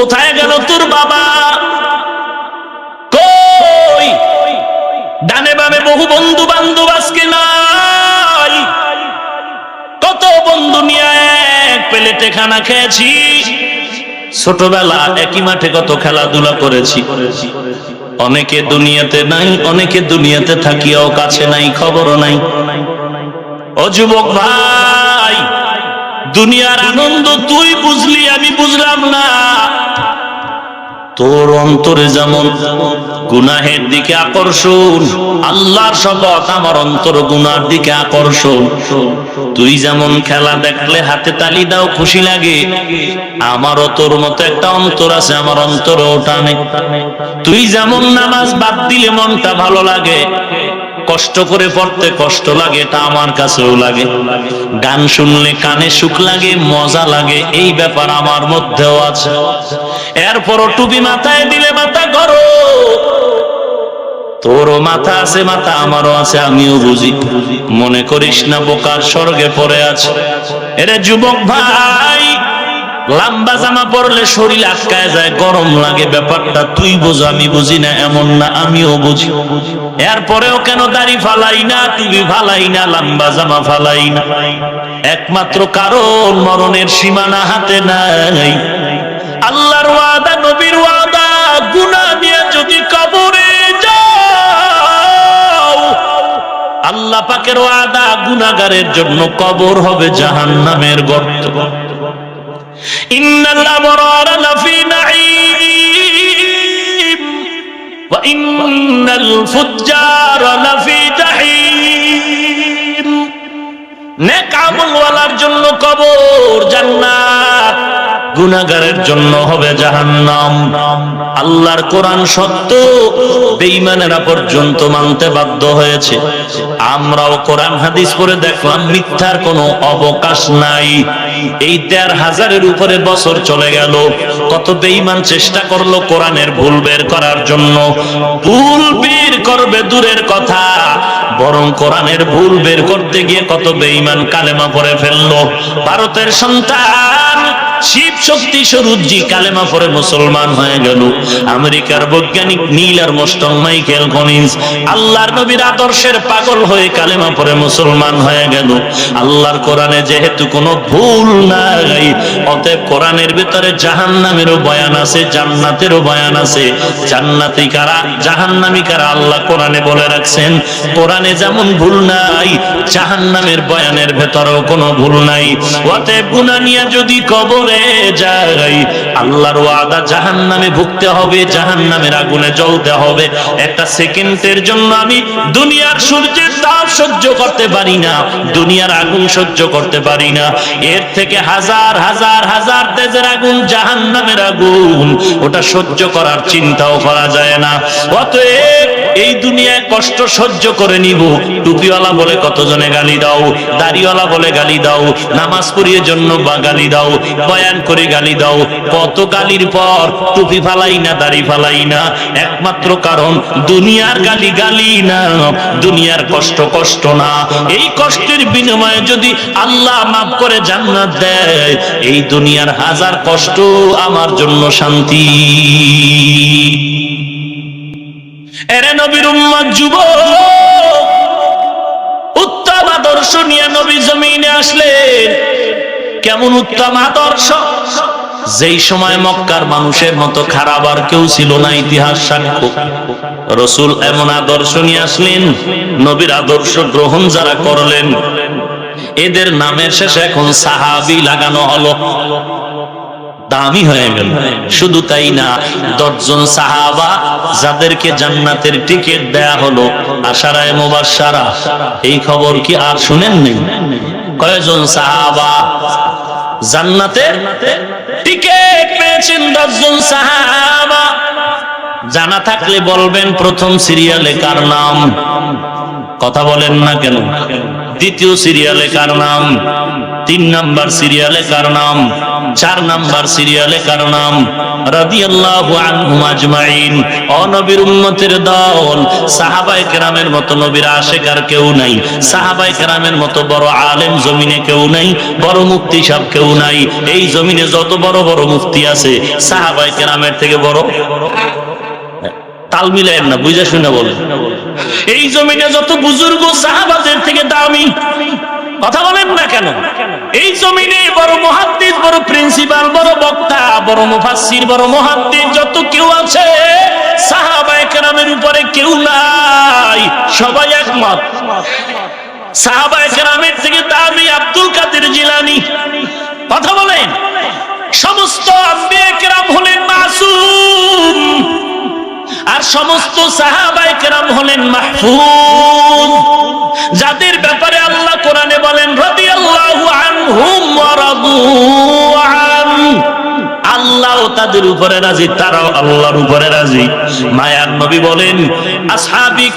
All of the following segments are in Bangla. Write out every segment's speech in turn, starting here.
কোথায় গেল তোর বাবা? কই? ডানে বামে বহু বন্ধু বান্ধব আজকে নাই। কত বন্ধু নিয়ে এক প্লেটে খানা খেয়েছি। ছোটবেলা একই মাঠে কত খেলাধুলা করেছি। অনেকে দুনিয়াতে নাই, অনেকে দুনিয়াতে থাকিয়াও কাছে নাই, খবরও নাই। ও যুবক ভাই, দুনিয়ার আনন্দ তুই বুঝলি, আমি বুঝলাম না। তোর অন্তরে যেমন গুনাহের দিকে আকর্ষণ, আল্লাহর শপথ আমার অন্তর গুনার দিকে আকর্ষণ। তুই যেমন খেলা দেখলে হাতে তালি দাও, খুশি লাগে। আমারও তোর মতো একটা অন্তর আছে, আমার অন্তর টানে। তুই যেমন নামাজ বাদ দিলে মনটা ভালো লাগে কষ্ট করে পড়তে কষ্ট লাগে, এটা আমার কাছেও লাগে। গান শুনলে কানে সুখ লাগে, মজা লাগে, এই ব্যাপার আমার মধ্যেও আছে। এরপরও টুপি মাথায় দিলে মাথা করো তোরও মাথা আছে, মাথা আমারও আছে, আমিও বুঝি। মনে করিস না, বোকার স্বর্গে পড়ে আছে। এরে যুবক ভাই লম্বা জামা পরলে শরীর আটকায় যায়, গরম লাগে, ব্যাপারটা তুই বোঝ, আমি বুঝি না, এমন না, আমিও বুঝি। এরপরেও কেন দাড়ি ফালাই না, টুপি ফালাই না, লম্বা জামা ফালাই না? একমাত্র কারণ মরণের সীমানা হাতে নাই। আল্লাহর ওয়াদা, নবীর ওয়াদা, গুনাহ নিয়ে যদি কবরে যাও, আল্লাহ পাকের ওয়াদা গুনাহগারের জন্য কবর হবে জাহান্নামের গর্ত। ইন্নাল জন্য কবর জান্নাত, গুনাহগারের জন্য হবে আল্লাহর কোরআন সত্য, বেঈমানেরা পর্যন্ত মানতে বাধ্য হয়েছে। আমরাও কোরআন হাদিস পড়ে দেখলাম, মিথ্যার কোনো অবকাশ নাই। এই দেড় হাজারের উপরে বছর চলে গেল। কত বেইমান চেষ্টা করল কোরআনের ভুল বের করার জন্য। ভুল বের করবে দূরের কথা, বরং কোরআনের ভুল বের করতে গিয়ে কত বেঈমান কালেমা পরে ফেলল। ভারতের সন্তান শিব শক্তি সরুজি কালেমা পরে মুসলমান হয়ে গেল। আমেরিকার বৈজ্ঞানিক নীল আর মোস্টং মাইকেল কনিন্স আল্লাহর নবীর আদর্শের পাগল হয়ে কালেমা পরে মুসলমান হয়ে গেল। আল্লাহর কোরআনে যেহেতু কোনো ভুল নাই, অতএব কোরআনের ভিতরে জাহান্নামেরও বয়ান আছে, জান্নাতেরও বয়ান আছে। জান্নাতি কারা? জাহান্নামী কারা? আল্লাহ কোরআনে বলে রাখছেন, কোরআনে যেমন ভুল নাই, জাহান্নামের বয়ানের ভেতরেও কোনো ভুল নাই। অতএব গুনাহ নিয়ে যদি কবরে যাই আল্লাহর ওয়াদা জাহান্নামে ভুগতে হবে, জাহান্নামের আগুনে জ্বলতে হবে। একটা সেকেন্ডের জন্য আমি দুনিয়ার সূর্যের তাপ সহ্য করতে পারি না, দুনিয়ার আগুন সহ্য করতে পারি না। এর থেকে হাজার হাজার হাজার তেজের আগুন, জাহান্নামের আগুন, ওটা সহ্য করার চিন্তাও করা যায় না। অতএব এই দুনিয়ায় কষ্ট সহ্য করে নিব। টুপিওয়ালা বলে কতজনে গালি দাও? দাড়িওয়ালা বলে গালি দাও? নামাজ পড়িয়ে জন্য বা গালি দাও? বয়ান করে গালি দাও? কত গালির পর টুপি ফালাই না, দাড়ি ফালাই না? একমাত্র কারণ দুনিয়ার গালি গালি না, দুনিয়ার কষ্ট কষ্ট না। এই কষ্টের বিনিময়ে যদি আল্লাহ মাফ করে জান্নাত দেয়, এই দুনিয়ার হাজার কষ্ট আমার জন্য শান্তি। এরে নবীর উম্মত যুবক, উত্তম আদর্শ নিয়ে নবী জমিনে আসলেন। কেমন উত্তম আদর্শ? যেই সময় মক্কার মানুষের মতো খারাপ আর কেউ ছিল না ইতিহাস সাক্ষ্য। রসুল এমন আদর্শ নিয়ে আসলেন, নবীর আদর্শ গ্রহণ যারা করলেন, এদের নামের শেষে এখন সাহাবি লাগানো হলো। দামি হয়ে গেল। শুধু তাই না, দশজন সাহাবা যাদেরকে জান্নাতের টিকিট দেয়া হলো, আশারায় মুবাশশারা। এই খবর কি আর শুনেন নেই কয়জন সাহাবা জান্নাতের টিকিট পেয়েছেন দশজন সাহাবা? জানা থাকলে বলবেন, প্রথম সিরিয়ালে কার নাম? কথা বলেন না কেন? দ্বিতীয় সিরিয়ালে কার নাম? তিন নাম্বার সিরিয়ালে কার নাম? চার নাম্বার সিরিয়ালে কার নাম? রাদিয়াল্লাহু আনহুম আজমাইন। ও নবীর উম্মতের দল। সাহাবায়ে কেরামের মতো নবীর আশেক আর কেউ নাই। সাহাবায়ে কেরামের মতো বড় আলেম জমিনে কেউ নাই, বড় মুফতি সাহেব কেউ নাই। এই জমিনে যত বড় বড় মুফতি আছে, সাহাবায়ে কেরামের থেকে বড়। তাল মিলেন না, বুঝে শুনে বলেন। এই জমিনে যত বুজুর্গ সাহাবাদের থেকে দামি কথা বলেন না কেন? এই জমিনে বড় মহাদ্দিস, বড় প্রিন্সিপাল, বড় বক্তা, বড় মুফাসসির, বড় মহাদ্দিস, যত কেউ আছে সাহাবায়ে কেরামের উপরে কেউ নাই, সবাই একমত। সাহাবায়ে কেরামের থেকে দামি আব্দুল কাদের জিলানী। কথা বলেন। সমস্ত আম্বিয়া কেরাম হলেন মাসুম। আর সমস্ত সাহাবাই কেরাম হলেন মাহফুজ। যাদের ব্যাপারে আল্লাহ কোরআনে বলেন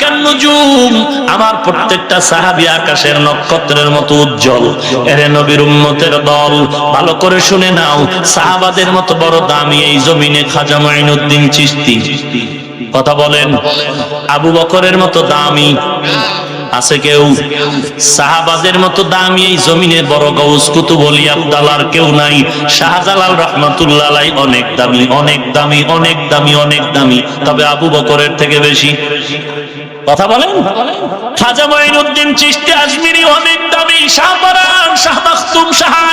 কান আমার প্রত্যেকটা সাহাবী আকাশের নক্ষত্রের মতো উজ্জ্বল। এরে নবীর দল, ভালো করে শুনে নাও, সাহাবাদের মতো বড় দামি এই জমিনে খাজা মাইনুদ্দিন চিশতি কথা বলেন। আবু বকরের মতো দামি। আছে কেউ? সাহাবাদের মতো দামি এই জমিনে বড় গৌস কুতুব অলি আব্দালার কেউ নাই। শাহজালাল রহমাতুল্লাহ অনেক দামি অনেক দামি অনেক দামি অনেক দামি। তবে আবু বকরের থেকে বেশি। কথা বলেন? খাজা মাইনুদ্দিন চিশতি আজমিরি অনেক দামি। শাহবারান, শাহ শাহ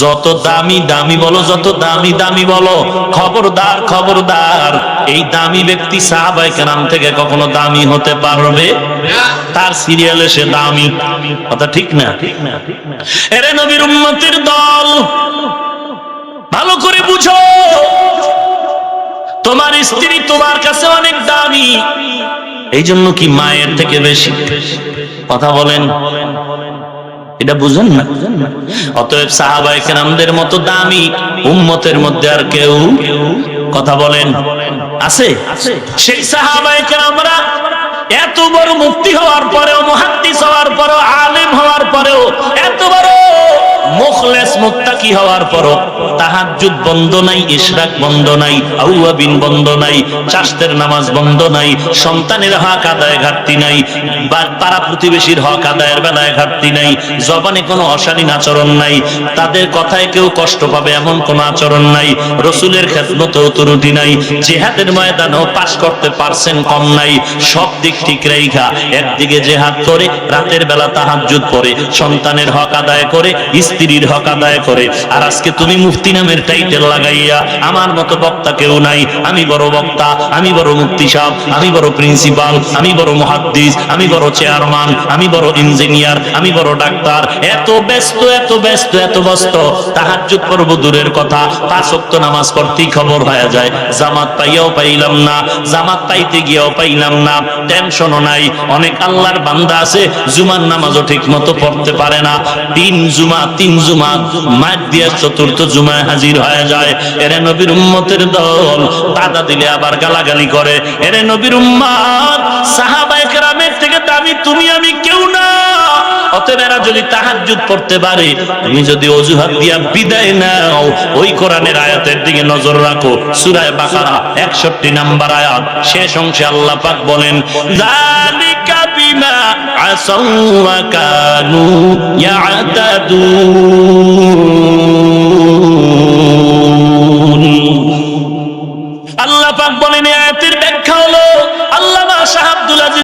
যত দামি দামি বলো, যত দামি দামি বলো, খবরদার খবরদার। এই দামি ব্যক্তি সাহাবাই কেরাম থেকে কখনো দামি হতে পারবে? তার সিরিয়ালে সে দামি। কথা ঠিক না? এরে নবীর উম্মতির দল, ভালো করে বুঝো। তোমার স্ত্রী তোমার কাছে অনেক দামি। এই জন্য কি মায়ের থেকে বেশি? কথা বলেন। এটা বুঝেন না? অতএব সাহাবাই কেরামদের মতো দামি উম্মতের মধ্যে আর কেউ কথা বলেন। আছে? সেই সাহাবাই কেরামরা এত বড় মুক্তি হওয়ার পরেও, মুহাদ্দিস হওয়ার পরেও মুত্তাকি হওয়ার পরও তাহাজ্জুদ বন্ধ নাই, ইশরাক বন্ধ নাই, আউয়াবিন বন্ধ নাই নামাজ বন্ধ নাই, সন্তানের হক আদায় ঘাটতি নাই, বা পাড়া প্রতিবেশীর হক আদায়ের বেলায় ঘাটতি নাই, জবানে কোনো অশালীন আচরণ নাই, তাদের কথায় কেউ কষ্ট পাবে এমন কোনো আচরণ নাই, রসুলের খেদমতেও ত্রুটি নাই, জেহাদের ময়দানেও পাশ করতে পারছেন কম নাই, সব দিক ঠিক রেখা একদিকে জেহাদ করে, রাতের বেলা তাহাজ্জুদ পড়ে সন্তানের হক আদায় করে, স্ত্রীর হক আদায় করে, আর আজকে তুমি মুফতি নামের টাইটেল লাগাইয়া আমার মতো বক্তা কেউ নাই। আমি বড় বক্তা, আমি বড় মুক্তি সাহ আমি বড় প্রিন্সিপাল আমি বড় মহাদ্দিস, আমি বড় চেয়ারম্যান আমি বড় ইঞ্জিনিয়ার আমি বড় ডাক্তার। এত ব্যস্ত এত ব্যস্ত এত ব্যস্ত। তাহাজ্জুদ পর্ব দূরের কথা। পাঁচ ওয়াক্ত নামাজ পড়তেই খবর হয়ে যায়। জামাত পাইয়াও পাইলাম না, জামাত পাইতে গিয়েও পাইলাম না। টেনশনও নাই। অনেক আল্লাহর বান্দা আছে, জুমার নামাজও ঠিক মতো পড়তে পারে না। তিন জুমা তিন জুমা মাঠ দিয়ে চতুর্থ জুমায় হাজির হয়ে যায়। এরে নবীর উম্মতের দল দাদা দিলে আবার গালাগালি করে। এরে নবীর উম্মাদ, সাহাবায়ে কেরামের দামি, তুমি কেউ না। অতএব এরা যদি তাহাজ্জুদ পড়তে পারে, তুমি যদি অজুহাত দিয়া বিদায় নাও। ওই কোরআনের আয়াতের দিকে নজর রাখো। সূরায়ে বাকারা 61 নাম্বার আয়াত। শেষ অংশে আল্লাহ পাক বলেন, যালিকা বিমা আসাউ ওয়া কানু ইয়াতাদুন। আল্লাহ পাক বলেন এ